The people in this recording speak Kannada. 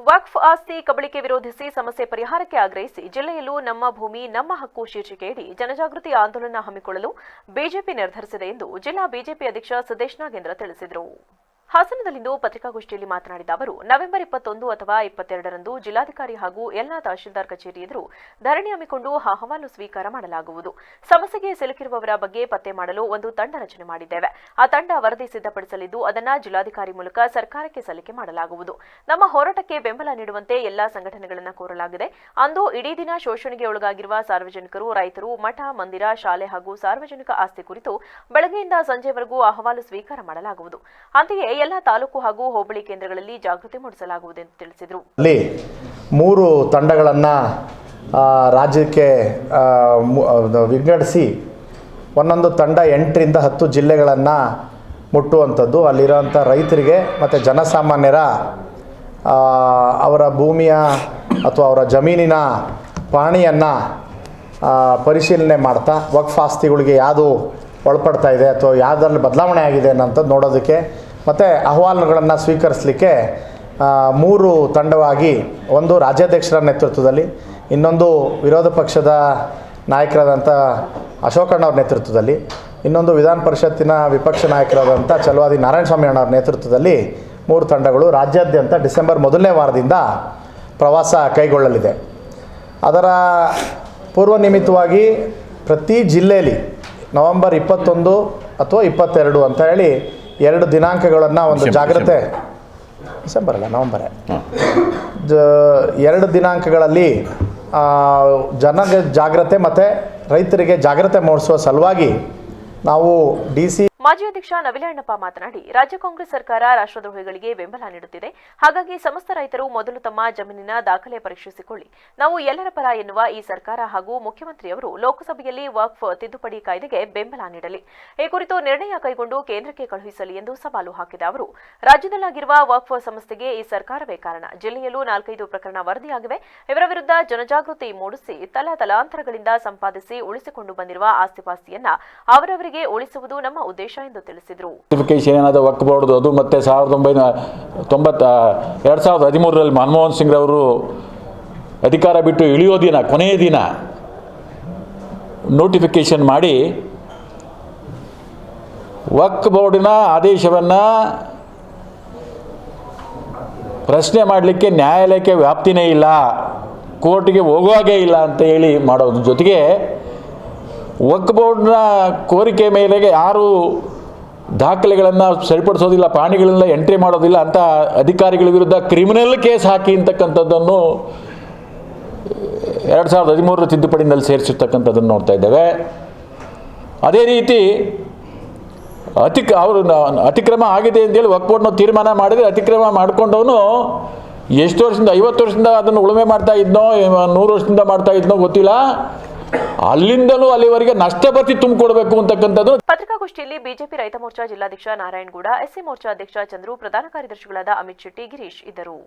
ವಕ್ಫ್ ಆಸ್ತಿ ಕಬಳಿಕೆ ವಿರೋಧಿಸಿ ಸಮಸ್ಯೆ ಪರಿಹಾರಕ್ಕೆ ಆಗ್ರಹಿಸಿ ಜಿಲ್ಲೆಯಲ್ಲೂ ನಮ್ಮ ಭೂಮಿ, ನಮ್ಮ ಹಕ್ಕು ಶೀರ್ಷಿಕೆಯಡಿ ಜನಜಾಗೃತಿ ಆಂದೋಲನ ಹಮ್ಮಿಕೊಳ್ಳಲು ಬಿಜೆಪಿ ನಿರ್ಧರಿಸಿದೆ ಎಂದು ಜಿಲ್ಲಾ ಬಿಜೆಪಿ ಅಧ್ಯಕ್ಷ ಸುದೇಶ್ ನಾಗೇಂದ್ರ ತಿಳಿಸಿದರು. ಹಾಸನದಲ್ಲಿಂದು ಪತ್ರಿಕಾಗೋಷ್ಠಿಯಲ್ಲಿ ಮಾತನಾಡಿದ ಅವರು, ನವೆಂಬರ್ ಇಪ್ಪತ್ತೊಂದು ಅಥವಾ ಇಪ್ಪತ್ತೆರಡರಂದು ಜಿಲ್ಲಾಧಿಕಾರಿ ಹಾಗೂ ಎಲ್ಲಾ ತಹಶೀಲ್ದಾರ್ ಕಚೇರಿ ಎದುರು ಧರಣಿ ಹಮ್ಮಿಕೊಂಡು ಅಹವಾಲು ಸ್ವೀಕಾರ ಮಾಡಲಾಗುವುದು. ಸಮಸ್ಯೆಗೆ ಸಿಲುಕಿರುವವರ ಬಗ್ಗೆ ಪತ್ತೆ ಮಾಡಲು ಒಂದು ತಂಡ ರಚನೆ ಮಾಡಿದ್ದೇವೆ. ಆ ತಂಡ ವರದಿ ಸಿದ್ಧಪಡಿಸಲಿದ್ದು, ಅದನ್ನ ಜಿಲ್ಲಾಧಿಕಾರಿ ಮೂಲಕ ಸರ್ಕಾರಕ್ಕೆ ಸಲ್ಲಿಕೆ ಮಾಡಲಾಗುವುದು. ನಮ್ಮ ಹೋರಾಟಕ್ಕೆ ಬೆಂಬಲ ನೀಡುವಂತೆ ಎಲ್ಲಾ ಸಂಘಟನೆಗಳನ್ನು ಕೋರಲಾಗಿದೆ. ಅಂದು ಇಡೀ ದಿನ ಶೋಷಣೆಗೆ ಒಳಗಾಗಿರುವ ಸಾರ್ವಜನಿಕರು, ರೈತರು, ಮಠ, ಮಂದಿರ, ಶಾಲೆ ಹಾಗೂ ಸಾರ್ವಜನಿಕ ಆಸ್ತಿ ಕುರಿತು ಬೆಳಗ್ಗೆಯಿಂದ ಸಂಜೆವರೆಗೂ ಅಹವಾಲು ಸ್ವೀಕಾರ ಮಾಡಲಾಗುವುದು. ಅಂತೆಯೇ ಎಲ್ಲಾ ತಾಲೂಕು ಹಾಗೂ ಹೋಬಳಿ ಕೇಂದ್ರಗಳಲ್ಲಿ ಜಾಗೃತಿ ಮೂಡಿಸಲಾಗುವುದು ಎಂದು ತಿಳಿಸಿದರು. ಅಲ್ಲಿ ಮೂರು ತಂಡಗಳನ್ನು ರಾಜ್ಯಕ್ಕೆ ವಿಂಗಡಿಸಿ ಒಂದೊಂದು ತಂಡ ಎಂಟರಿಂದ ಹತ್ತು ಜಿಲ್ಲೆಗಳನ್ನು ಮುಟ್ಟುವಂಥದ್ದು. ಅಲ್ಲಿರೋಂಥ ರೈತರಿಗೆ ಮತ್ತು ಜನಸಾಮಾನ್ಯರ ಅವರ ಭೂಮಿಯ ಅಥವಾ ಅವರ ಜಮೀನಿನ ಪಾಣಿಯನ್ನು ಪರಿಶೀಲನೆ ಮಾಡ್ತಾ, ವಕ್ಫ್ ಆಸ್ತಿಗಳಿಗೆ ಯಾವುದು ಒಳಪಡ್ತಾ ಇದೆ ಅಥವಾ ಯಾವುದರಲ್ಲಿ ಬದಲಾವಣೆ ಆಗಿದೆ ಅನ್ನೋಂಥದ್ದು ನೋಡೋದಕ್ಕೆ ಮತ್ತು ಅಹವಾಲುಗಳನ್ನು ಸ್ವೀಕರಿಸಲಿಕ್ಕೆ ಮೂರು ತಂಡವಾಗಿ ಒಂದು ರಾಜ್ಯಾಧ್ಯಕ್ಷರ ನೇತೃತ್ವದಲ್ಲಿ, ಇನ್ನೊಂದು ವಿರೋಧ ಪಕ್ಷದ ನಾಯಕರಾದಂಥ ಅಶೋಕಣ್ಣವ್ರ ನೇತೃತ್ವದಲ್ಲಿ, ಇನ್ನೊಂದು ವಿಧಾನ ಪರಿಷತ್ತಿನ ವಿಪಕ್ಷ ನಾಯಕರಾದಂಥ ಚಲುವಾದಿ ನಾರಾಯಣಸ್ವಾಮಿ ಅಣ್ಣವ್ರ ನೇತೃತ್ವದಲ್ಲಿ ಮೂರು ತಂಡಗಳು ರಾಜ್ಯಾದ್ಯಂತ ಡಿಸೆಂಬರ್ ಮೊದಲನೇ ವಾರದಿಂದ ಪ್ರವಾಸ ಕೈಗೊಳ್ಳಲಿದೆ. ಅದರ ಪೂರ್ವ ನಿಮಿತ್ತವಾಗಿ ಪ್ರತಿ ಜಿಲ್ಲೆಯಲ್ಲಿ ನವೆಂಬರ್ ಇಪ್ಪತ್ತೊಂದು ಅಥವಾ ಇಪ್ಪತ್ತೆರಡು ಅಂತ ಹೇಳಿ ಎರಡು ದಿನಾಂಕಗಳನ್ನು ಒಂದು ಜಾಗ್ರತೆ. ಡಿಸೆಂಬರ್. ಅಲ್ಲ ನವಂಬರೇ. ಜ ಎರಡು ದಿನಾಂಕಗಳಲ್ಲಿ ಜನ ಜನಗೆ ಜಾಗ್ರತೆ ಮತ್ತು ರೈತರಿಗೆ ಜಾಗ್ರತೆ ಮೂಡಿಸುವ ಸಲುವಾಗಿ ನಾವು ಡಿ ಸಿ ಮಾಜಿ ಅಧ್ಯಕ್ಷ ನವಿಲಣ್ಣಪ್ಪ ಮಾತನಾಡಿ, ರಾಜ್ಯ ಕಾಂಗ್ರೆಸ್ ಸರ್ಕಾರ ರಾಷ್ಟ್ರದ್ರೋಹಿಗಳಿಗೆ ಬೆಂಬಲ ನೀಡುತ್ತಿದೆ. ಹಾಗಾಗಿ ಸಮಸ್ತ ರೈತರು ಮೊದಲು ತಮ್ಮ ಜಮೀನಿನ ದಾಖಲೆ ಪರೀಕ್ಷಿಸಿಕೊಳ್ಳಿ. ನಾವು ಎಲ್ಲರ ಪರ ಎನ್ನುವ ಈ ಸರ್ಕಾರ ಹಾಗೂ ಮುಖ್ಯಮಂತ್ರಿಯವರು ಲೋಕಸಭೆಯಲ್ಲಿ ವಕ್ಫ್ ತಿದ್ದುಪಡಿ ಕಾಯ್ದೆಗೆ ಬೆಂಬಲ ನೀಡಲಿ. ಈ ಕುರಿತು ನಿರ್ಣಯ ಕೈಗೊಂಡು ಕೇಂದ್ರಕ್ಕೆ ಕಳುಹಿಸಲಿ ಎಂದು ಸವಾಲು ಹಾಕಿದ ಅವರು, ರಾಜ್ಯದಲ್ಲಾಗಿರುವ ವಕ್ಫ್ ಸಂಸ್ಥೆಗೆ ಈ ಸರ್ಕಾರವೇ ಕಾರಣ. ಜಿಲ್ಲೆಯಲ್ಲೂ ನಾಲ್ಕೈದು ಪ್ರಕರಣ ವರದಿಯಾಗಿವೆ. ಇವರ ವಿರುದ್ಧ ಜನಜಾಗೃತಿ ಮೂಡಿಸಿ, ತಲಾ ತಲಾಂತರಗಳಿಂದ ಸಂಪಾದಿಸಿ ಉಳಿಸಿಕೊಂಡು ಬಂದಿರುವ ಆಸ್ತಿಪಾಸ್ತಿಯನ್ನ ಅವರವರಿಗೆ ಉಳಿಸುವುದು ನಮ್ಮ ಉದ್ದೇಶ. ಎಂದು ತಿಳಿಸಿದರು. ನೋಟಿಫಿಕೇಶನ್ ಏನಾದ ವಕ್ ಬೋರ್ಡ್ ಅದು ಮತ್ತೆ ಸಾವಿರದ ಒಂಬೈನೂರ ತೊಂಬತ್ತ, ಎರಡು ಸಾವಿರದ ಹದಿಮೂರರಲ್ಲಿ ಮನಮೋಹನ್ ಸಿಂಗ್ ಅವರು ಅಧಿಕಾರ ಬಿಟ್ಟು ಇಳಿಯೋ ದಿನ, ಕೊನೆಯ ದಿನ ನೋಟಿಫಿಕೇಶನ್ ಮಾಡಿ ವಕ್ ಬೋರ್ಡಿನ ಆದೇಶವನ್ನು ಪ್ರಶ್ನೆ ಮಾಡಲಿಕ್ಕೆ ನ್ಯಾಯಾಲಯಕ್ಕೆ ವ್ಯಾಪ್ತಿನೇ ಇಲ್ಲ ಕೋರ್ಟಿಗೆ ಹೋಗುವಾಗೇ ಇಲ್ಲ ಅಂತ ಹೇಳಿ ಮಾಡೋದ್ರ ಜೊತೆಗೆ ವಕ್ ಬೋರ್ಡ್ನ ಕೋರಿಕೆ ಮೇಲೆಗೆ ಯಾರು ದಾಖಲೆಗಳನ್ನು ಸರಿಪಡಿಸೋದಿಲ್ಲ ಪ್ರಾಣಿಗಳನ್ನ ಎಂಟ್ರಿ ಮಾಡೋದಿಲ್ಲ ಅಂತ ಅಧಿಕಾರಿಗಳ ವಿರುದ್ಧ ಕ್ರಿಮಿನಲ್ ಕೇಸ್ ಹಾಕಿ ಅಂತಕ್ಕಂಥದ್ದನ್ನು ಎರಡು ಸಾವಿರದ ಹದಿಮೂರರ ತಿದ್ದುಪಡಿನಲ್ಲಿ ಸೇರಿಸಿರ್ತಕ್ಕಂಥದ್ದನ್ನು ನೋಡ್ತಾ ಇದ್ದೇವೆ. ಅದೇ ರೀತಿ ಅತಿಕ್, ಅವರು ಅತಿಕ್ರಮ ಆಗಿದೆ ಅಂತೇಳಿ ಒಕ್ಬೋರ್ಡ್ನ ತೀರ್ಮಾನ ಮಾಡಿದರೆ ಅತಿಕ್ರಮ ಮಾಡಿಕೊಂಡವನು ಎಷ್ಟು ವರ್ಷದಿಂದ, ಐವತ್ತು ವರ್ಷದಿಂದ ಅದನ್ನು ಉಳುಮೆ ಮಾಡ್ತಾ ಇದ್ನೋ ನೂರು ವರ್ಷದಿಂದ ಮಾಡ್ತಾ ಇದ್ನೋ ಗೊತ್ತಿಲ್ಲ. ಅಲ್ಲಿಂದಲೂ ಅಲ್ಲಿವರೆಗೆ ನಷ್ಟ ಭರ್ತಿ ತುಂಬಿಕೊಡ್ಬೇಕು ಅಂತಕ್ಕಂಥದ್ದು ಪತ್ರಿಕಾಗೋಷ್ಠಿಯಲ್ಲಿ ಬಿಜೆಪಿ ರೈತ ಮೋರ್ಚಾ ಜಿಲ್ಲಾಧ್ಯಕ್ಷ ನಾರಾಯಣಗೌಡ, ಎಸ್ಸಿ ಮೋರ್ಚಾ ಅಧ್ಯಕ್ಷ ಚಂದ್ರು, ಪ್ರಧಾನ ಕಾರ್ಯದರ್ಶಿಗಳಾದ ಅಮಿತ್ ಶೆಟ್ಟಿ, ಗಿರೀಶ್ ಇದ್ದರು.